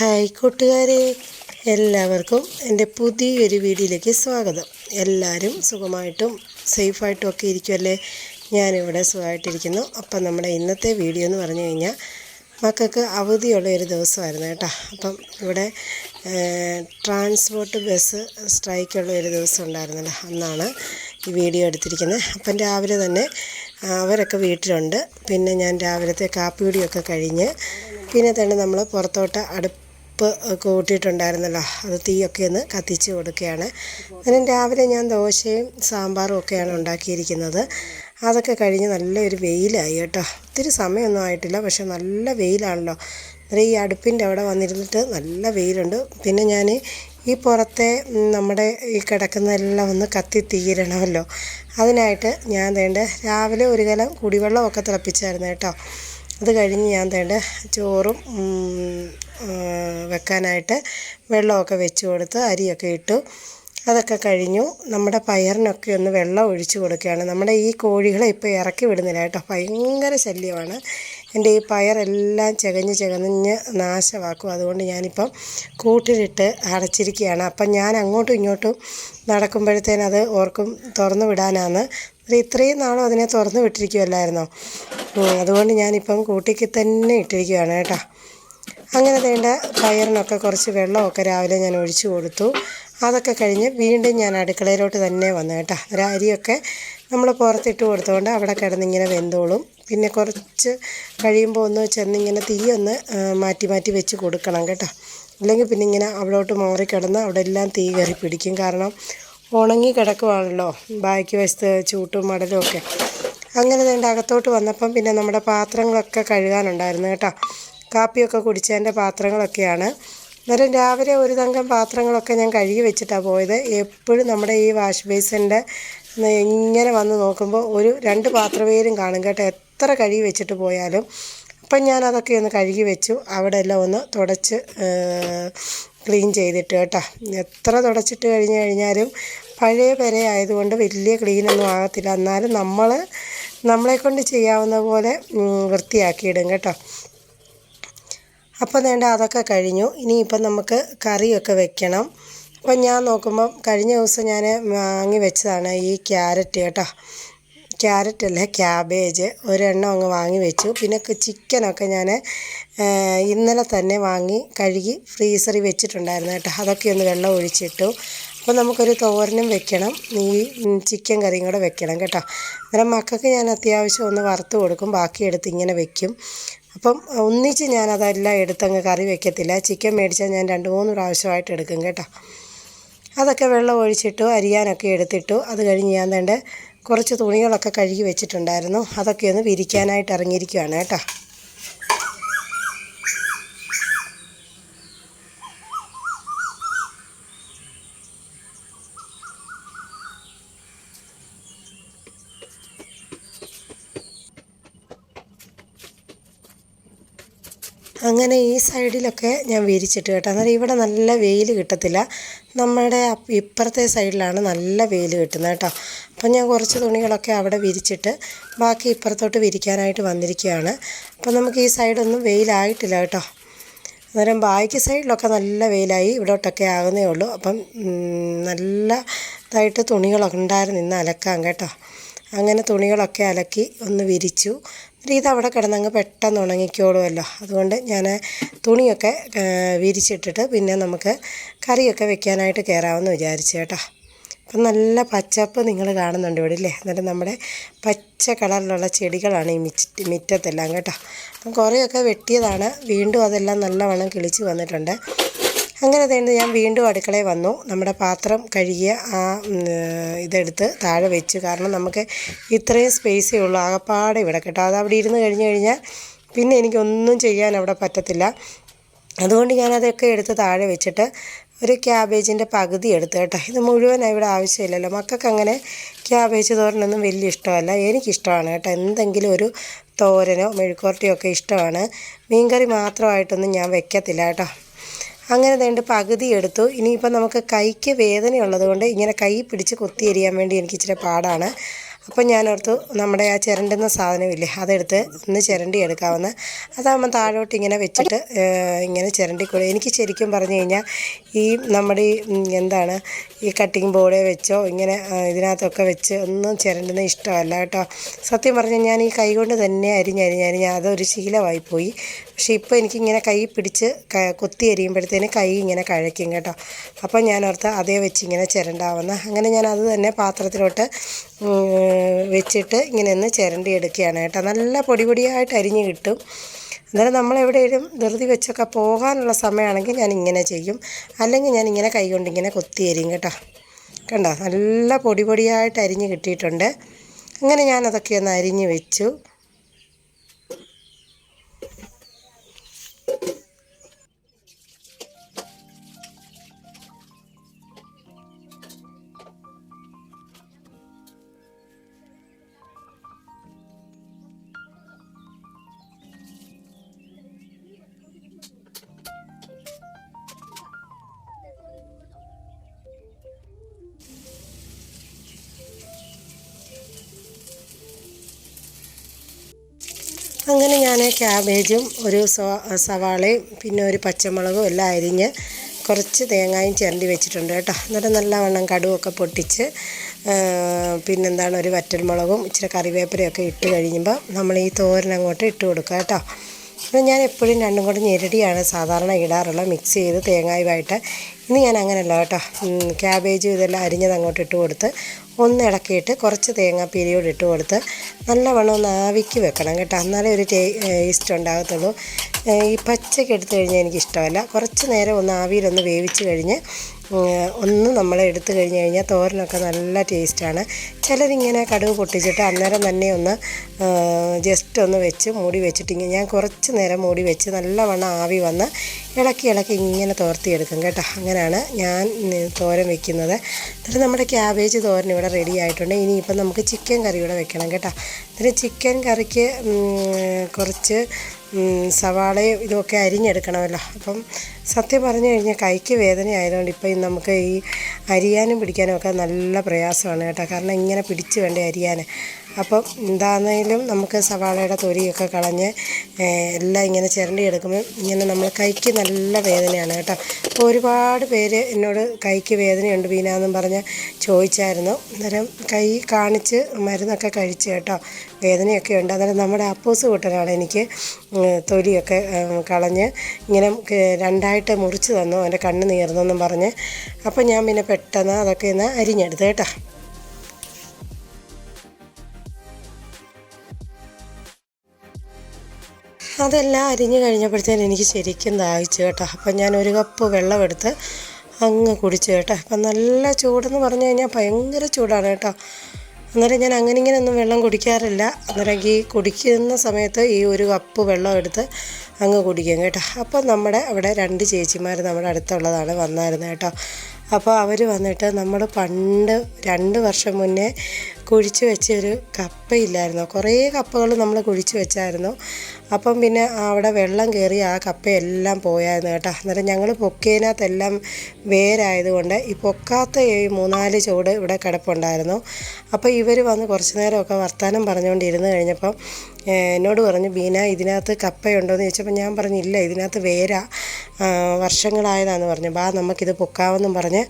Hi കൂട്ടുകാരെ എല്ലാവർക്കും എന്റെ പുതിയൊരു വീഡിയോയിലേക്ക് സ്വാഗതം. എല്ലാവരും സുഖമായിട്ടും സേഫായിട്ടും ഒക്കെ ഇരിക്കുമല്ലേ ഞാനിവിടെ സുഖമായിട്ടിരിക്കുന്നു. അപ്പം നമ്മുടെ ഇന്നത്തെ വീഡിയോ എന്ന് പറഞ്ഞു കഴിഞ്ഞാൽ മക്കൾക്ക് അവധിയുള്ള ഒരു ദിവസമായിരുന്നു കേട്ടോ. അപ്പം ഇവിടെ ട്രാൻസ്പോർട്ട് ബസ് സ്ട്രൈക്കുള്ള ഒരു ദിവസം ഉണ്ടായിരുന്നല്ലോ. അന്നാണ് ഈ വീഡിയോ എടുത്തിരിക്കുന്നത്. അപ്പം രാവിലെ തന്നെ അവരൊക്കെ വീട്ടിലുണ്ട്. പിന്നെ ഞാൻ രാവിലത്തെ കാപ്പി കുടിയൊക്കെ കഴിഞ്ഞ് പിന്നെ തന്നെ നമ്മൾ പുറത്തോട്ട് അടുപ്പ് കൂട്ടിയിട്ടുണ്ടായിരുന്നല്ലോ. അത് തീയൊക്കെ ഒന്ന് കത്തിച്ച് കൊടുക്കുകയാണ്. അങ്ങനെ രാവിലെ ഞാൻ ദോശയും സാമ്പാറും ഒക്കെയാണ് ഉണ്ടാക്കിയിരിക്കുന്നത്. അതൊക്കെ കഴിഞ്ഞ് നല്ലൊരു വെയിലായി കേട്ടോ. ഒത്തിരി സമയമൊന്നും ആയിട്ടില്ല പക്ഷെ നല്ല വെയിലാണല്ലോ. അന്നേരം ഈ അടുപ്പിന്റെ അവിടെ വന്നിരുന്നിട്ട് നല്ല വെയിലുണ്ട്. പിന്നെ ഞാൻ ഈ പുറത്തെ നമ്മുടെ ഈ കിടക്കുന്നതെല്ലാം ഒന്ന് കത്തി തീരണമല്ലോ. അതിനായിട്ട് ഞാൻ വേണ്ട രാവിലെ ഒരു കലം കുടിവെള്ളമൊക്കെ തിളപ്പിച്ചായിരുന്നു കേട്ടോ. അത് കഴിഞ്ഞ് ഞാൻ തേണ്ട ചോറും വെക്കാനായിട്ട് വെള്ളമൊക്കെ വെച്ച് കൊടുത്ത് അരിയൊക്കെ ഇട്ടു. അതൊക്കെ കഴിഞ്ഞു. നമ്മുടെ പയറിനൊക്കെ ഒന്ന് വെള്ളം ഒഴിച്ചു കൊടുക്കുകയാണ്. നമ്മുടെ ഈ കോഴികളെ ഇപ്പോൾ ഇറക്കി വിടുന്നില്ല കേട്ടോ. ഭയങ്കര ശല്യമാണ്. എന്റെ ഈ പയറെല്ലാം ചകഞ്ഞ് ചകഞ്ഞ് നാശമാക്കും. അതുകൊണ്ട് ഞാനിപ്പം കൂട്ടിലിട്ട് അടച്ചിരിക്കുകയാണ്. അപ്പം ഞാൻ അങ്ങോട്ടും ഇങ്ങോട്ടും നടക്കുമ്പോഴത്തേനത് ഓർക്കും തുറന്നു വിടാനാണ് ഇത്രയും നാളും അതിനെ തുറന്ന് വിട്ടിരിക്കുമല്ലായിരുന്നോ അതുകൊണ്ട് ഞാനിപ്പം കൂട്ടിക്ക് തന്നെ ഇട്ടിരിക്കുകയാണ് കേട്ടോ. അങ്ങനെ വേണ്ട പയറിനൊക്കെ കുറച്ച് വെള്ളമൊക്കെ രാവിലെ ഞാൻ ഒഴിച്ചു കൊടുത്തു. അതൊക്കെ കഴിഞ്ഞ് വീണ്ടും ഞാൻ അടുക്കളയിലോട്ട് തന്നെ വന്നു കേട്ടോ. ഒരു അരിയൊക്കെ നമ്മൾ പുറത്തിട്ട് കൊടുത്തുകൊണ്ട് അവിടെ കിടന്നിങ്ങനെ വെന്തോളും. പിന്നെ കുറച്ച് കഴിയുമ്പോൾ ഒന്ന് ചെന്നിങ്ങനെ തീയൊന്ന് മാറ്റി മാറ്റി വെച്ച് കൊടുക്കണം കേട്ടോ. അല്ലെങ്കിൽ പിന്നെ ഇങ്ങനെ അവിടോട്ട് മാറിക്കിടന്ന് അവിടെ എല്ലാം തീ കയറി പിടിക്കും. കാരണം ഉണങ്ങി കിടക്കുവാണല്ലോ ബാക്കി വശത്ത് ചൂട്ടും മടലും ഒക്കെ. അങ്ങനെ വേണ്ട അകത്തോട്ട് വന്നപ്പം പിന്നെ നമ്മുടെ പാത്രങ്ങളൊക്കെ കഴുകാനുണ്ടായിരുന്നു കേട്ടോ. കാപ്പിയൊക്കെ കുടിച്ചതിന്റെ പാത്രങ്ങളൊക്കെയാണ്. അന്നേരം രാവിലെ ഒരു തങ്കം പാത്രങ്ങളൊക്കെ ഞാൻ കഴുകി വെച്ചിട്ടാണ് പോയത്. എപ്പോഴും നമ്മുടെ ഈ വാഷ് ബേസിന്റെ ഇങ്ങനെ വന്ന് നോക്കുമ്പോൾ ഒരു രണ്ട് പാത്രപേരും കാണും കേട്ടോ. എത്ര കഴുകി വെച്ചിട്ട് പോയാലും. അപ്പം ഞാൻ അതൊക്കെ ഒന്ന് കഴുകി വെച്ചു. അവിടെ എല്ലാം ഒന്ന് തുടച്ച് ക്ലീൻ ചെയ്തിട്ട് കേട്ടോ. എത്ര തുടച്ചിട്ട് കഴിഞ്ഞ് കഴിഞ്ഞാലും പഴയ ആയതുകൊണ്ട് വലിയ ക്ലീനൊന്നും ആകത്തില്ല. എന്നാലും നമ്മൾ നമ്മളെക്കൊണ്ട് ചെയ്യാവുന്ന പോലെ വൃത്തിയാക്കിയിടും കേട്ടോ. അപ്പോൾ വേണ്ട അതൊക്കെ കഴിഞ്ഞു. ഇനിയിപ്പം നമുക്ക് കറിയൊക്കെ വെക്കണം. അപ്പം ഞാൻ നോക്കുമ്പം കഴിഞ്ഞ ദിവസം ഞാൻ വാങ്ങി വെച്ചതാണ് ഈ ക്യാരറ്റ് കേട്ടോ. ക്യാരറ്റ് അല്ല ക്യാബേജ്. ഒരെണ്ണം അങ്ങ് വാങ്ങി വെച്ചു. പിന്നെ ചിക്കനൊക്കെ ഞാൻ ഇന്നലെ തന്നെ വാങ്ങി കഴുകി ഫ്രീസറിൽ വെച്ചിട്ടുണ്ടായിരുന്നു കേട്ടോ. അതൊക്കെ ഒന്ന് വെള്ളം ഒഴിച്ചിട്ടു. അപ്പോൾ നമുക്കൊരു തോരനും വെക്കണം. ഈ ചിക്കൻ കറിയും കൂടെ വെക്കണം കേട്ടോ. അന്നേരം മക്കൾക്ക് ഞാൻ അത്യാവശ്യം ഒന്ന് വറുത്ത് കൊടുക്കും. ബാക്കി എടുത്ത് ഇങ്ങനെ വെക്കും. അപ്പം ഒന്നിച്ച് ഞാൻ അതെല്ലാം എടുത്തങ്ങ് കറി വെക്കത്തില്ല. ചിക്കൻ മേടിച്ചാൽ ഞാൻ രണ്ട് മൂന്ന് പ്രാവശ്യമായിട്ട് എടുക്കും കേട്ടോ. അതൊക്കെ വെള്ളം ഒഴിച്ചിട്ടു അരിയാനൊക്കെ എടുത്തിട്ടു. അത് കഴിഞ്ഞ് ഞാൻ തേണ്ട കുറച്ച് തുണികളൊക്കെ കഴുകി വെച്ചിട്ടുണ്ടായിരുന്നു. അതൊക്കെ ഒന്ന് വിരിക്കാനായിട്ട് ഇറങ്ങിയിരിക്കുകയാണ് കേട്ടോ. അങ്ങനെ ഈ സൈഡിലൊക്കെ ഞാൻ വിരിച്ചിട്ട് കേട്ടോ. അന്നേരം ഇവിടെ നല്ല വെയിൽ കിട്ടത്തില്ല. നമ്മുടെ ഇപ്പുറത്തെ സൈഡിലാണ് നല്ല വെയിൽ കിട്ടുന്നത് കേട്ടോ. അപ്പം ഞാൻ കുറച്ച് തുണികളൊക്കെ അവിടെ വിരിച്ചിട്ട് ബാക്കി ഇപ്പുറത്തോട്ട് വിരിക്കാനായിട്ട് വന്നിരിക്കുകയാണ്. അപ്പം നമുക്ക് ഈ സൈഡൊന്നും വെയിലായിട്ടില്ല കേട്ടോ. അന്നേരം ബാക്കി സൈഡിലൊക്കെ നല്ല വെയിലായി. ഇവിടോട്ടൊക്കെ ആകുന്നേ ഉള്ളൂ. അപ്പം നല്ല ഇതായിട്ട് തുണികളൊക്കെ ഉണ്ടായിരുന്നു ഇന്ന് അലക്കാം കേട്ടോ. അങ്ങനെ തുണികളൊക്കെ അലക്കി ഒന്ന് വിരിച്ചു. ഇത് അവിടെ കിടന്നങ്ങ് പെട്ടെന്ന് ഉണങ്ങിക്കോളുമല്ലോ. അതുകൊണ്ട് ഞാൻ തുണിയൊക്കെ വിരിച്ചിട്ടിട്ട് പിന്നെ നമുക്ക് കറിയൊക്കെ വെക്കാനായിട്ട് കയറാമെന്ന് വിചാരിച്ചു കേട്ടോ. അപ്പം നല്ല പച്ചപ്പ് നിങ്ങൾ കാണുന്നുണ്ട് ഇവിടെ ഇല്ലേ? എന്നിട്ട് നമ്മുടെ പച്ച കളറിലുള്ള ചെടികളാണ് ഈ മിറ്റ് മിറ്റത്തെല്ലാം കേട്ടോ. അപ്പം കുറേയൊക്കെ വെട്ടിയതാണ്. വീണ്ടും അതെല്ലാം നല്ലവണ്ണം കിളിച്ച് വന്നിട്ടുണ്ട്. അങ്ങനെ തന്നെ ഞാൻ വീണ്ടും അടുക്കളയിൽ വന്നു. നമ്മുടെ പാത്രം കഴുകിയ ആ ഇതെടുത്ത് താഴെ വെച്ചു. കാരണം നമുക്ക് ഇത്രയും സ്പേസേ ഉള്ളൂ. ആകപ്പാടെ ഇവിടെ കേട്ടോ. അത് അവിടെ ഇരുന്ന് കഴിഞ്ഞ് കഴിഞ്ഞാൽ പിന്നെ എനിക്കൊന്നും ചെയ്യാൻ അവിടെ പറ്റത്തില്ല. അതുകൊണ്ട് ഞാനതൊക്കെ എടുത്ത് താഴെ വെച്ചിട്ട് ഒരു ക്യാബേജിന്റെ പകുതി എടുത്ത് കേട്ടോ. ഇത് മുഴുവൻ ഇവിടെ ആവശ്യമില്ലല്ലോ. മക്കൾക്ക് അങ്ങനെ ക്യാബേജ് തോരനൊന്നും വലിയ ഇഷ്ടമല്ല. എനിക്കിഷ്ടമാണ് കേട്ടോ. എന്തെങ്കിലും ഒരു തോരനോ മെഴുക്കുവരട്ടിയോ ഒക്കെ ഇഷ്ടമാണ്. മീൻകറി മാത്രമായിട്ടൊന്നും ഞാൻ വെക്കത്തില്ല കേട്ടോ. അങ്ങനെ വേണ്ട പകുതി എടുത്തു. ഇനിയിപ്പോൾ നമുക്ക് കൈക്ക് വേദനയുള്ളത് കൊണ്ട് ഇങ്ങനെ കൈ പിടിച്ച് കുത്തി എരിയാൻ വേണ്ടി എനിക്ക് ഇച്ചിരി പാടാണ്. അപ്പോൾ ഞാനോർത്ത് നമ്മുടെ ആ ചിരണ്ടുന്ന സാധനമില്ലേ അതെടുത്ത് ഒന്ന് ചിരണ്ടി എടുക്കാമെന്ന് അതാകുമ്പോൾ താഴോട്ട് ഇങ്ങനെ വെച്ചിട്ട് ഇങ്ങനെ ചിരണ്ടി കൊടു. എനിക്ക് ശരിക്കും പറഞ്ഞു കഴിഞ്ഞാൽ ഈ നമ്മുടെ ഈ എന്താണ് ഈ കട്ടിങ് ബോർഡ് വെച്ചോ ഇങ്ങനെ ഇതിനകത്തൊക്കെ വെച്ച് ഒന്നും ചിരണ്ടുന്ന ഇഷ്ടമല്ല കേട്ടോ. സത്യം പറഞ്ഞാൽ ഞാൻ ഈ കൈ കൊണ്ട് തന്നെ അരിഞ്ഞരിഞ്ഞ് അരിഞ്ഞ് അതൊരു ശീലമായിപ്പോയി പക്ഷേ ഇപ്പോൾ എനിക്കിങ്ങനെ കൈ പിടിച്ച് കൊത്തി അരിയുമ്പോഴത്തേന് കൈ ഇങ്ങനെ കഴയ്ക്കും കേട്ടോ. അപ്പോൾ ഞാൻ ഓർത്ത് അതേ വെച്ച് ഇങ്ങനെ ചിരണ്ടാവുന്ന. അങ്ങനെ ഞാൻ അത് തന്നെ പാത്രത്തിലോട്ട് വെച്ചിട്ട് ഇങ്ങനെ ഒന്ന് ചിരണ്ടി എടുക്കുകയാണ് കേട്ടോ. നല്ല പൊടി പൊടിയായിട്ട് അരിഞ്ഞ് കിട്ടും. അന്നേരം നമ്മൾ എവിടെയെങ്കിലും ധൃതി വെച്ചൊക്കെ പോകാനുള്ള സമയമാണെങ്കിൽ ഞാൻ ഇങ്ങനെ ചെയ്യും. അല്ലെങ്കിൽ ഞാൻ ഇങ്ങനെ കൈകൊണ്ട് ഇങ്ങനെ കൊത്തി എരിയും കേട്ടോ. കണ്ടോ? നല്ല പൊടി പൊടിയായിട്ട് അരിഞ്ഞ് കിട്ടിയിട്ടുണ്ട്. അങ്ങനെ ഞാനതൊക്കെ ഒന്ന് അരിഞ്ഞ് വെച്ചു. ഞാൻ ക്യാബേജും ഒരു സവാളയും പിന്നെ ഒരു പച്ചമുളകും എല്ലാം അരിഞ്ഞ് കുറച്ച് തേങ്ങായും ചിരണ്ടി വെച്ചിട്ടുണ്ട് കേട്ടോ. എന്നിട്ട് നല്ലവണ്ണം കടുവൊക്കെ പൊട്ടിച്ച് പിന്നെന്താണ് ഒരു വറ്റൽമുളകും ഇച്ചിരി കറിവേപ്പിലയൊക്കെ ഇട്ട് കഴിയുമ്പോൾ നമ്മൾ ഈ തോരൻ അങ്ങോട്ട് ഇട്ട് കൊടുക്കുക കേട്ടോ. അപ്പോൾ ഞാൻ എപ്പോഴും രണ്ടും കൂടെ ഞെരടിയാണ് സാധാരണ ഇടാറുള്ളത് മിക്സ് ചെയ്ത് തേങ്ങായുമായിട്ട്. ഇന്ന് ഞാൻ അങ്ങനെയല്ല കേട്ടോ. ക്യാബേജും ഇതെല്ലാം അരിഞ്ഞത് അങ്ങോട്ട് ഇട്ട് കൊടുത്ത് ഒന്ന് ഇളക്കിയിട്ട് കുറച്ച് തേങ്ങാപ്പീരിയോട് ഇട്ട് കൊടുത്ത് നല്ലവണ്ണം ഒന്ന് ആവിക്ക് വെക്കണം കേട്ടോ. എന്നാലേ ഒരു ടേസ്റ്റ് ഉണ്ടാകത്തുള്ളൂ. ഈ പച്ചയ്ക്ക് എടുത്തു കഴിഞ്ഞാൽ എനിക്കിഷ്ടമല്ല. കുറച്ച് നേരം ഒന്ന് ആവിയിലൊന്ന് വേവിച്ച് കഴിഞ്ഞ് ഒന്ന് നമ്മൾ എടുത്തു കഴിഞ്ഞ് കഴിഞ്ഞാൽ തോരനൊക്കെ നല്ല ടേസ്റ്റാണ്. ചിലരിങ്ങനെ കടുക് പൊട്ടിച്ചിട്ട് അന്നേരം തന്നെ ഒന്ന് ജസ്റ്റ് ഒന്ന് വെച്ച് മൂടി വെച്ചിട്ടിങ്ങനെ ഞാൻ കുറച്ച് നേരം മൂടി വെച്ച് നല്ലവണ്ണം ആവി വന്ന് ഇളക്കി ഇളക്കി ഇങ്ങനെ തോർത്തിയെടുക്കും കേട്ടോ. അങ്ങനെയാണ് ഞാൻ തോരൻ വെക്കുന്നത്. എന്നിട്ട് നമ്മുടെ ക്യാബേജ് തോരൻ ഇവിടെ റെഡി ആയിട്ടുണ്ട്. ഇനിയിപ്പം നമുക്ക് ചിക്കൻ കറി ഇവിടെ വെക്കണം കേട്ടോ. എന്നിട്ട് ചിക്കൻ കറിക്ക് കുറച്ച് സവാളയും ഇതുമൊക്കെ അരിഞ്ഞെടുക്കണമല്ലോ. അപ്പം സത്യം പറഞ്ഞു കഴിഞ്ഞാൽ കൈക്ക് വേദന ആയതുകൊണ്ട് ഇപ്പം നമുക്ക് ഈ അരിയാനും പിടിക്കാനും ഒക്കെ നല്ല പ്രയാസമാണ് കേട്ടോ. കാരണം ഇങ്ങനെ പിടിച്ച് വേണ്ടേ അരിയാൻ. അപ്പം എന്താണെങ്കിലും നമുക്ക് സവാളയുടെ തൊലിയൊക്കെ കളഞ്ഞ് എല്ലാം ഇങ്ങനെ ചിരണ്ടി എടുക്കുമ്പോൾ ഇങ്ങനെ നമ്മൾ കൈക്ക് നല്ല വേദനയാണ് കേട്ടോ. അപ്പോൾ ഒരുപാട് പേര് എന്നോട് കൈക്ക് വേദനയുണ്ട് വീനാന്നും പറഞ്ഞ് ചോദിച്ചായിരുന്നു. അന്നേരം കൈ കാണിച്ച് മരുന്നൊക്കെ കഴിച്ച് കേട്ടോ. വേദനയൊക്കെ ഉണ്ട്. അന്നേരം നമ്മുടെ അപ്പൂസ് കൂട്ടനാണ് എനിക്ക് തൊലിയൊക്കെ കളഞ്ഞ് ഇങ്ങനെ രണ്ടായിട്ട് മുറിച്ച് തന്നു. അവന്റെ കണ്ണ് നീർന്നെന്നും പറഞ്ഞ്. അപ്പോൾ ഞാൻ പിന്നെ പെട്ടെന്ന് അതൊക്കെ ഇന്ന് അരിഞ്ഞെടുത്ത് കേട്ടോ. അതെല്ലാം അരിഞ്ഞ് കഴിഞ്ഞപ്പോഴത്തേന് എനിക്ക് ശരിക്കും ദാഹിച്ചു കേട്ടോ. അപ്പം ഞാൻ ഒരു കപ്പ് വെള്ളമെടുത്ത് അങ്ങ് കുടിച്ചു കേട്ടോ. അപ്പം നല്ല ചൂടെന്ന് പറഞ്ഞു കഴിഞ്ഞാൽ ഭയങ്കര ചൂടാണ് കേട്ടോ. അന്നേരം ഞാൻ അങ്ങനെ ഇങ്ങനെ ഒന്നും വെള്ളം കുടിക്കാറില്ല. അന്നേരം ഈ കുടിക്കുന്ന സമയത്ത് ഈ ഒരു കപ്പ് വെള്ളം എടുത്ത് അങ്ങ് കുടിക്കും കേട്ടോ. അപ്പം നമ്മുടെ അവിടെ രണ്ട് ചേച്ചിമാർ നമ്മുടെ അടുത്തുള്ളതാണ് വന്നായിരുന്നു കേട്ടോ. അപ്പോൾ അവർ വന്നിട്ട് നമ്മൾ പണ്ട് രണ്ട് വർഷം മുന്നേ കുഴിച്ച് വെച്ച ഒരു കപ്പയില്ലായിരുന്നോ? കുറേ കപ്പകൾ നമ്മൾ കുഴിച്ച് വെച്ചായിരുന്നു. അപ്പം പിന്നെ അവിടെ വെള്ളം കയറി ആ കപ്പയെല്ലാം പോയായിരുന്നു കേട്ടോ. അന്നേരം ഞങ്ങൾ പൊക്കിയതിനകത്തെല്ലാം വേരായതുകൊണ്ട് ഈ പൊക്കാത്ത ഈ മൂന്നാൽ ചുവട് ഇവിടെ കിടപ്പുണ്ടായിരുന്നു. അപ്പോൾ ഇവർ വന്ന് കുറച്ച് നേരമൊക്കെ വർത്തമാനം പറഞ്ഞുകൊണ്ടിരുന്ന് കഴിഞ്ഞപ്പം എന്നോട് പറഞ്ഞു ബീന ഇതിനകത്ത് കപ്പയുണ്ടോ എന്ന് ചോദിച്ചപ്പോൾ ഞാൻ പറഞ്ഞു ഇല്ല ഇതിനകത്ത് വേര. വർഷങ്ങളായതാണെന്ന് പറഞ്ഞു. ബാ നമുക്കിത് പൊക്കാമെന്നും പറഞ്ഞ്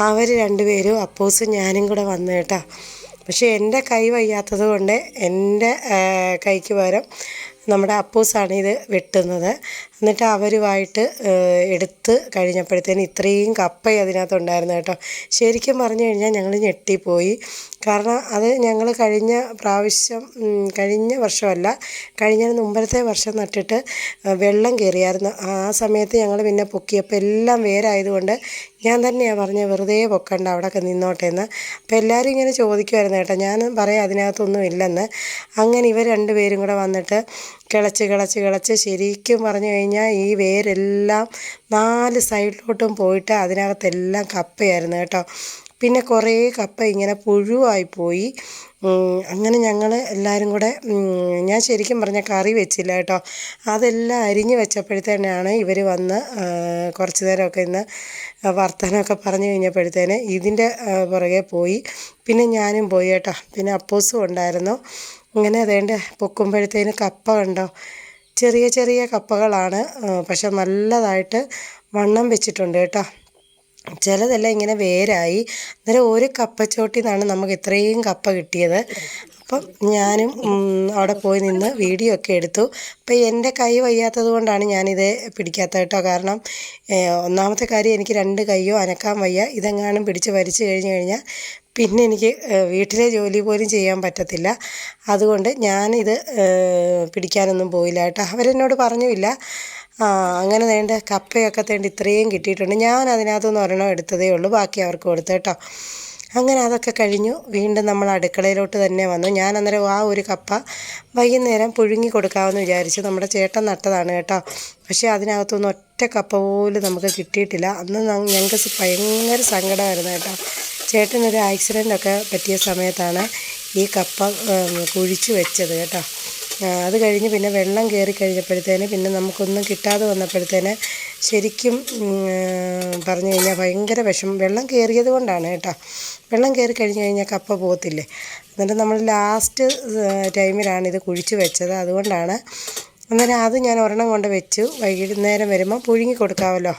അവർ രണ്ടുപേരും അപ്പോസ് ഞാനും കൂടെ വന്നു കേട്ടോ. പക്ഷേ എന്റെ കൈ വയ്യാത്തത് കൊണ്ട് എന്റെ കൈക്ക് പകരം നമ്മുടെ അപ്പൂസാണ് ഇത് വെട്ടുന്നത്. എന്നിട്ട് അവരുമായിട്ട് എടുത്ത് കഴിഞ്ഞപ്പോഴത്തേന് ഇത്രയും കപ്പ അതിനകത്തുണ്ടായിരുന്നു കേട്ടോ. ശരിക്കും പറഞ്ഞു കഴിഞ്ഞാൽ ഞങ്ങൾ ഞെട്ടിപ്പോയി. കാരണം അത് ഞങ്ങൾ കഴിഞ്ഞ പ്രാവശ്യം കഴിഞ്ഞ വർഷമല്ല കഴിഞ്ഞ മുമ്പത്തെ വർഷം നട്ടിട്ട് വെള്ളം കയറിയായിരുന്നു. ആ സമയത്ത് ഞങ്ങൾ പിന്നെ പൊക്കിയപ്പോൾ എല്ലാം വേരായതുകൊണ്ട് ഞാൻ തന്നെയാണ് പറഞ്ഞത് വെറുതെ പൊക്കണ്ട അവിടെയൊക്കെ നിന്നോട്ടെ എന്ന് അപ്പോൾ എല്ലാവരും ഇങ്ങനെ ചോദിക്കുമായിരുന്നു കേട്ടോ. ഞാൻ പറയാം അതിനകത്തൊന്നും ഇല്ലെന്ന്. അങ്ങനെ ഇവർ രണ്ടുപേരും കൂടെ വന്നിട്ട് കിളച്ച് കിളച്ച് കിളച്ച് ശരിക്കും പറഞ്ഞു കഴിഞ്ഞാൽ ഈ വേരെല്ലാം നാല് സൈഡിലോട്ടും പോയിട്ട് അതിനകത്തെല്ലാം കപ്പയായിരുന്നു കേട്ടോ. പിന്നെ കുറേ കപ്പ ഇങ്ങനെ പുഴുവായിപ്പോയി പോയി. അങ്ങനെ ഞങ്ങൾ എല്ലാവരും കൂടെ ഞാൻ ശരിക്കും പറഞ്ഞ കറി വെച്ചില്ല കേട്ടോ. അതെല്ലാം അരിഞ്ഞ് വെച്ചപ്പോഴത്തേനാണ് ഇവർ വന്ന് കുറച്ച് നേരമൊക്കെ ഇന്ന് വർത്തമാനമൊക്കെ പറഞ്ഞു കഴിഞ്ഞപ്പോഴത്തേന് ഇതിന്റെ പുറകെ പോയി. പിന്നെ ഞാനും പോയി കേട്ടോ. പിന്നെ അപ്പോസും ഉണ്ടായിരുന്നു. ഇങ്ങനെ അതേണ്ട പൊക്കുമ്പോഴത്തേന് കപ്പ കണ്ടോ? ചെറിയ ചെറിയ കപ്പകളാണ്. പക്ഷെ നല്ലതായിട്ട് വണ്ണം വെച്ചിട്ടുണ്ട് കേട്ടോ. ചിലതെല്ലാം ഇങ്ങനെ വേരായി. അന്നേരം ഒരു കപ്പച്ചോട്ടിൽ നിന്നാണ് നമുക്ക് ഇത്രയും കപ്പ കിട്ടിയത്. അപ്പം ഞാനും അവിടെ പോയി നിന്ന് വീഡിയോ ഒക്കെ എടുത്തു. അപ്പം എന്റെ കൈ വയ്യാത്തത് കൊണ്ടാണ് ഞാനിത് പിടിക്കാത്ത കേട്ടോ. കാരണം ഒന്നാമത്തെ കാര്യം എനിക്ക് രണ്ട് കൈയോ അനക്കാൻ വയ്യ. ഇതെങ്ങാനും പിടിച്ച് വലിച്ചു കഴിഞ്ഞ് കഴിഞ്ഞാൽ പിന്നെ എനിക്ക് വീട്ടിലെ ജോലി പോലും ചെയ്യാൻ പറ്റത്തില്ല. അതുകൊണ്ട് ഞാനിത് പിടിക്കാനൊന്നും പോയില്ല കേട്ടോ. അവരെന്നോട് പറഞ്ഞുമില്ല. ആ അങ്ങനെ വേണ്ട കപ്പയൊക്കെ തേണ്ട ഇത്രയും കിട്ടിയിട്ടുണ്ട്. ഞാൻ അതിനകത്തുനിന്ന് ഒരെണ്ണം എടുത്തതേ ഉള്ളൂ. ബാക്കി അവർക്ക് കൊടുത്തു കേട്ടോ. അങ്ങനെ അതൊക്കെ കഴിഞ്ഞു. വീണ്ടും നമ്മൾ അടുക്കളയിലോട്ട് തന്നെ വന്നു. ഞാൻ അന്നേരം ആ ഒരു കപ്പ വൈകുന്നേരം പുഴുങ്ങി കൊടുക്കാമെന്ന് വിചാരിച്ചു. നമ്മുടെ ചേട്ടൻ നട്ടതാണ് കേട്ടോ. പക്ഷേ അതിനകത്തുനിന്ന് ഒറ്റ കപ്പ പോലും നമുക്ക് കിട്ടിയിട്ടില്ല. അന്ന് ഞങ്ങൾക്ക് ഭയങ്കര സങ്കടമായിരുന്നു കേട്ടോ. ചേട്ടനൊരു ആക്സിഡന്റൊക്കെ പറ്റിയ സമയത്താണ് ഈ കപ്പ കുഴിച്ചു വെച്ചത് കേട്ടോ. അത് കഴിഞ്ഞ് പിന്നെ വെള്ളം കയറി കഴിഞ്ഞപ്പോഴത്തേന് പിന്നെ നമുക്കൊന്നും കിട്ടാതെ വന്നപ്പോഴത്തേന് ശരിക്കും പറഞ്ഞു കഴിഞ്ഞാൽ ഭയങ്കര വിഷമം വെള്ളം കയറിയത് കൊണ്ടാണ് കേട്ടോ. വെള്ളം കയറി കഴിഞ്ഞ് കഴിഞ്ഞാൽ കപ്പ പോകത്തില്ലേ? എന്നിട്ട് നമ്മൾ ലാസ്റ്റ് ടൈമിലാണ് ഇത് കുഴിച്ച് വെച്ചത്. അതുകൊണ്ടാണ് അന്നേരം അത് ഞാൻ ഒരെണ്ണം കൊണ്ട് വെച്ചു. വൈകുന്നേരം വരുമ്പോൾ പുഴുങ്ങി കൊടുക്കാമല്ലോ.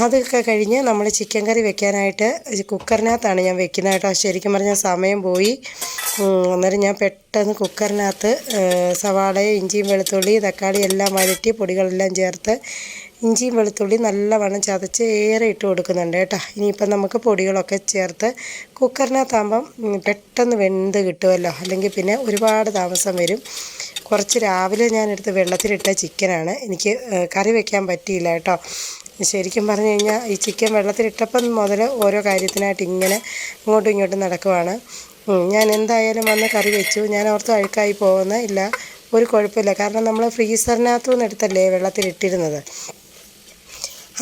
അതൊക്കെ കഴിഞ്ഞ് നമ്മൾ ചിക്കൻ കറി വെക്കാനായിട്ട് കുക്കറിനകത്താണ് ഞാൻ വെക്കുന്നത് കേട്ടോ. ശരിക്കും പറഞ്ഞാൽ സമയം പോയി. അന്നേരം ഞാൻ പെട്ടെന്ന് കുക്കറിനകത്ത് സവാള സവാളയും ഇഞ്ചിയും വെളുത്തുള്ളി തക്കാളി എല്ലാം വഴറ്റി പൊടികളെല്ലാം ചേർത്ത് ഇഞ്ചിയും വെളുത്തുള്ളി നല്ലവണ്ണം ചതച്ച് ഏറെ ഇട്ട് കൊടുക്കുന്നുണ്ട് കേട്ടോ. ഇനിയിപ്പം നമുക്ക് പൊടികളൊക്കെ ചേർത്ത് കുക്കറിനകത്താകുമ്പം പെട്ടെന്ന് വെന്ത് കിട്ടുമല്ലോ. അല്ലെങ്കിൽ പിന്നെ ഒരുപാട് താമസം വരും. കുറച്ച് രാവിലെ ഞാനെടുത്ത് വെള്ളത്തിലിട്ട ചിക്കനാണ് എനിക്ക് കറി വെക്കാൻ പറ്റിയില്ല കേട്ടോ. ശരിക്കും പറഞ്ഞു കഴിഞ്ഞാൽ ഈ ചിക്കൻ വെള്ളത്തിലിട്ടപ്പം മുതൽ ഓരോ കാര്യത്തിനായിട്ട് ഇങ്ങനെ അങ്ങോട്ടും ഇങ്ങോട്ടും നടക്കുവാണ്. ഞാൻ എന്തായാലും വന്ന് കറി വെച്ചു. ഞാൻ ഓർത്ത് അഴുക്കായി പോകുന്ന ഇല്ല. ഒരു കുഴപ്പമില്ല. കാരണം നമ്മൾ ഫ്രീസറിനകത്തു നിന്ന് എടുത്തല്ലേ വെള്ളത്തിലിട്ടിരുന്നത്.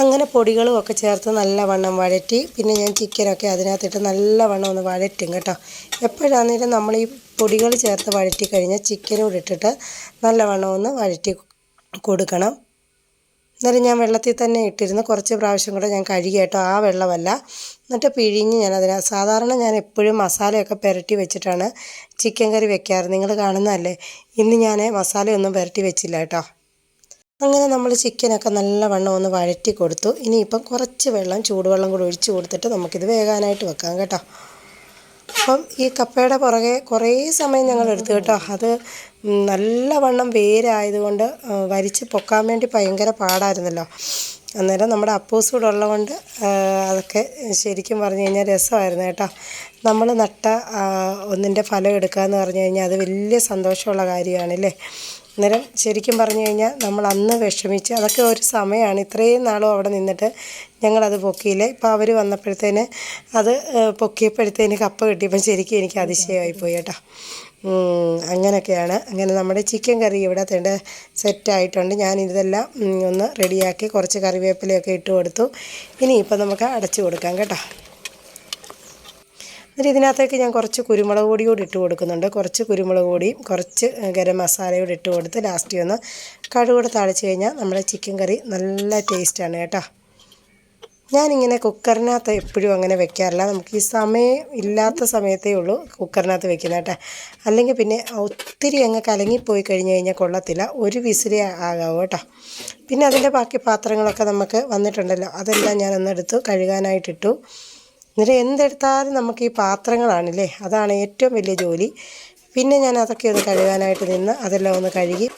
അങ്ങനെ പൊടികളും ഒക്കെ ചേർത്ത് നല്ലവണ്ണം വഴറ്റി പിന്നെ ഞാൻ ചിക്കനൊക്കെ അതിനകത്തിട്ട് നല്ലവണ്ണം ഒന്ന് വഴറ്റും കേട്ടോ. എപ്പോഴാണെങ്കിലും നമ്മൾ ഈ പൊടികൾ ചേർത്ത് വഴറ്റി കഴിഞ്ഞാൽ ചിക്കനും ഇട്ടിട്ട് നല്ലവണ്ണം ഒന്ന് വഴറ്റി കൊടുക്കണം. എന്നാലും ഞാൻ വെള്ളത്തിൽ തന്നെ ഇട്ടിരുന്നു. കുറച്ച് പ്രാവശ്യം കൂടെ ഞാൻ കഴുകി കേട്ടോ. ആ വെള്ളമല്ല. എന്നിട്ട് പിഴിഞ്ഞ് ഞാൻ അതിന് സാധാരണ ഞാൻ എപ്പോഴും മസാലയൊക്കെ പുരട്ടി വെച്ചിട്ടാണ് ചിക്കൻ കറി വെക്കാറ്. നിങ്ങൾ കാണുന്നതല്ലേ? ഇന്ന് ഞാൻ മസാലയൊന്നും പുരട്ടി വെച്ചില്ല കേട്ടോ. അങ്ങനെ നമ്മൾ ചിക്കനൊക്കെ നല്ല നല്ലവണ്ണം ഒന്ന് വഴറ്റി കൊടുത്തു. ഇനിയിപ്പം കുറച്ച് വെള്ളം ചൂടുവെള്ളം കൂടി ഒഴിച്ച് കൊടുത്തിട്ട് നമുക്കിത് വേകാനായിട്ട് വെക്കാം കേട്ടോ. അപ്പം ഈ കപ്പയുടെ പുറകെ കുറേ സമയം ഞങ്ങൾ എടുത്തു കേട്ടോ. അത് നല്ലവണ്ണം വേരായതുകൊണ്ട് വരിച്ച് പൊക്കാൻ വേണ്ടി ഭയങ്കര പാടായിരുന്നല്ലോ. അന്നേരം നമ്മുടെ അപ്പൂസ് കൂടെ ഉള്ളതുകൊണ്ട് അതൊക്കെ ശരിക്കും പറഞ്ഞു കഴിഞ്ഞാൽ രസമായിരുന്നു കേട്ടോ. നമ്മൾ നട്ട ഒന്നിന്റെ ഫലം എടുക്കുക എന്ന് പറഞ്ഞു കഴിഞ്ഞാൽ അത് വലിയ സന്തോഷമുള്ള കാര്യമാണല്ലേ. അന്നേരം ശരിക്കും പറഞ്ഞു കഴിഞ്ഞാൽ നമ്മൾ അന്ന് വിഷമിച്ച് അതൊക്കെ ഒരു സമയമാണ്. ഇത്രയും നാളും അവിടെ നിന്നിട്ട് ഞങ്ങളത് പൊക്കിയില്ല. ഇപ്പോൾ അവർ വന്നപ്പോഴത്തേന് അത് പൊക്കിയപ്പോഴത്തേന് കപ്പ കിട്ടിയപ്പം ശരിക്കും എനിക്ക് അതിശയമായി പോയി കേട്ടോ. അങ്ങനെയൊക്കെയാണ് അങ്ങനെ നമ്മുടെ ചിക്കൻ കറി ഇവിടെ തേണ്ട സെറ്റായിട്ടുണ്ട്. ഞാൻ ഇതെല്ലാം ഒന്ന് റെഡിയാക്കി കുറച്ച് കറിവേപ്പിലയൊക്കെ ഇട്ട് കൊടുത്തു. ഇനി ഇപ്പം നമുക്ക് അടച്ചു കൊടുക്കാം കേട്ടോ. എന്നിട്ട് ഇതിനകത്തേക്ക് ഞാൻ കുറച്ച് കുരുമുളക് പൊടി കൂടി ഇട്ട് കൊടുക്കുന്നുണ്ട്. കുറച്ച് കുരുമുളക് പൊടിയും കുറച്ച് ഗരം മസാലയും കൂടി ഇട്ട് കൊടുത്ത് ലാസ്റ്റ് ഒന്ന് കടുകൂടെ താളിച്ച് കഴിഞ്ഞാൽ നമ്മുടെ ചിക്കൻ കറി നല്ല ടേസ്റ്റാണ് കേട്ടോ. ഞാനിങ്ങനെ കുക്കറിനകത്ത് എപ്പോഴും അങ്ങനെ വെക്കാറില്ല. നമുക്ക് ഈ സമയം ഇല്ലാത്ത സമയത്തേ ഉള്ളൂ കുക്കറിനകത്ത് വെക്കുന്നത് കേട്ടോ. അല്ലെങ്കിൽ പിന്നെ ഒത്തിരി അങ്ങ് കലങ്ങിപ്പോയി കഴിഞ്ഞ് കഴിഞ്ഞാൽ കൊള്ളത്തില്ല. ഒരു വിസിലേ ആകാവൂ കേട്ടോ. പിന്നെ അതിന്റെ ബാക്കി പാത്രങ്ങളൊക്കെ നമുക്ക് വന്നിട്ടുണ്ടല്ലോ. അതെല്ലാം ഞാനൊന്നെടുത്തു കഴുകാനായിട്ടിട്ടു. എന്നിട്ട് എന്തെടുത്താലും നമുക്ക് ഈ പാത്രങ്ങളാണല്ലേ? അതാണ് ഏറ്റവും വലിയ ജോലി. പിന്നെ ഞാൻ അതൊക്കെ ഒന്ന് കഴുകാനായിട്ട് നിന്ന് അതെല്ലാം ഒന്ന് കഴുകി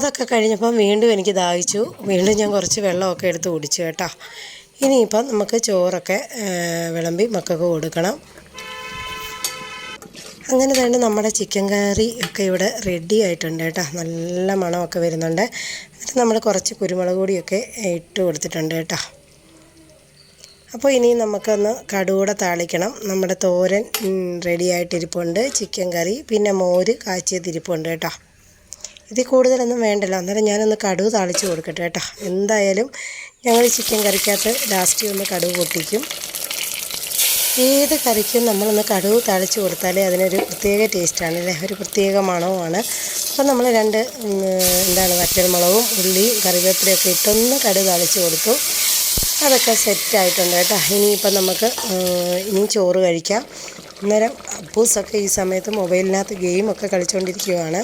അതൊക്കെ കഴിഞ്ഞപ്പം വീണ്ടും എനിക്ക് ദാഹിച്ചു. വീണ്ടും ഞാൻ കുറച്ച് വെള്ളമൊക്കെ എടുത്ത് കുടിച്ചു കേട്ടോ. ഇനിയിപ്പം നമുക്ക് ചോറൊക്കെ വിളമ്പി മക്കൾക്ക് കൊടുക്കണം. അങ്ങനെ തന്നെ നമ്മുടെ ചിക്കൻ കറി ഒക്കെ ഇവിടെ റെഡി ആയിട്ടുണ്ട് കേട്ടോ. നല്ല മണമൊക്കെ വരുന്നുണ്ട്. എന്നിട്ട് നമ്മൾ കുറച്ച് കുരുമുളക് പൊടിയൊക്കെ ഇട്ട് കൊടുത്തിട്ടുണ്ട് കേട്ടോ. അപ്പോൾ ഇനി നമുക്കൊന്ന് കടുകൂടെ താളിക്കണം. നമ്മുടെ തോരൻ റെഡി ആയിട്ടിരിപ്പുണ്ട്. ചിക്കൻ കറി പിന്നെ മോര് കാച്ചിയതിരിപ്പുണ്ട് കേട്ടോ. ഇതിൽ കൂടുതലൊന്നും വേണ്ടല്ലോ. അന്നേരം ഞാനൊന്ന് കടുവ് താളിച്ച് കൊടുക്കട്ടെ കേട്ടോ. എന്തായാലും ഞങ്ങൾ ചിക്കൻ കറിക്കകത്ത് ലാസ്റ്റ് ഒന്ന് കടുവ് പൊട്ടിക്കും. ഏത് കറിക്കും നമ്മളൊന്ന് കടുവ് താളിച്ച് കൊടുത്താലേ അതിനൊരു പ്രത്യേക ടേസ്റ്റാണ് അല്ലേ? ഒരു പ്രത്യേക മണവുമാണ്. അപ്പം നമ്മൾ രണ്ട് എന്താണ് വറ്റൽമുളകും ഉള്ളിയും കറിവേപ്പിലയൊക്കെ ഇട്ടൊന്ന് കടുവ് താളിച്ച് കൊടുത്തു. അതൊക്കെ സെറ്റായിട്ടുണ്ട് കേട്ടോ. ഇനിയിപ്പം നമുക്ക് ഇനി ചോറ് കഴിക്കാം. അന്നേരം അപ്പൂസൊക്കെ ഈ സമയത്ത് മൊബൈലിനകത്ത് ഗെയിമൊക്കെ കളിച്ചുകൊണ്ടിരിക്കുകയാണ്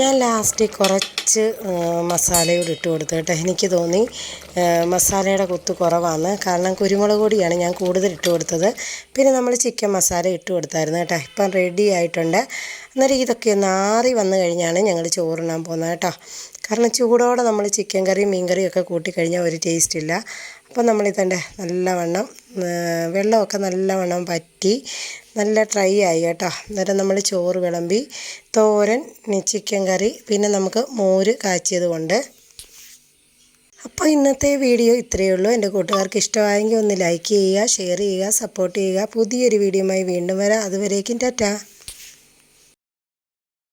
ഞാൻ ലാസ്റ്റ് കുറച്ച് മസാലയോട് ഇട്ട് കൊടുത്തു കേട്ടോ. എനിക്ക് തോന്നി മസാലയുടെ കുത്ത് കുറവാണ് കാരണം കുരുമുളക് പൊടിയാണ് ഞാൻ കൂടുതൽ ഇട്ട് കൊടുത്തത്. പിന്നെ നമ്മൾ ചിക്കൻ മസാല ഇട്ട് കൊടുത്തായിരുന്നു കേട്ടോ. ഇപ്പം റെഡി ആയിട്ടുണ്ട്. അന്നേരം ഇതൊക്കെ ഒന്ന് ആറി വന്നു കഴിഞ്ഞാണ് ഞങ്ങൾ ചോറിനാൻ പോകുന്നത് കേട്ടോ. കാരണം ചൂടോടെ നമ്മൾ ചിക്കൻ കറിയും മീൻ കറിയും ഒക്കെ കൂട്ടിക്കഴിഞ്ഞാൽ ഒരു ടേസ്റ്റ് ഇല്ല. അപ്പോൾ നമ്മളിതന്റെ നല്ലവണ്ണം വെള്ളമൊക്കെ നല്ലവണ്ണം പറ്റി നല്ല ഡ്രൈ ആയി കേട്ടോ. അന്നേരം നമ്മൾ ചോറ് വിളമ്പി തോരൻ ചിക്കൻ കറി പിന്നെ നമുക്ക് മോര് കാച്ചിയത് കൊണ്ട്. അപ്പോൾ ഇന്നത്തെ വീഡിയോ ഇത്രയേ ഉള്ളൂ. എന്റെ കൂട്ടുകാർക്ക് ഇഷ്ടമായെങ്കിൽ ഒന്ന് ലൈക്ക് ചെയ്യുക ഷെയർ ചെയ്യുക സപ്പോർട്ട് ചെയ്യുക. പുതിയൊരു വീഡിയോയുമായി വീണ്ടും വരാം. അതുവരേക്കും ടാറ്റാ.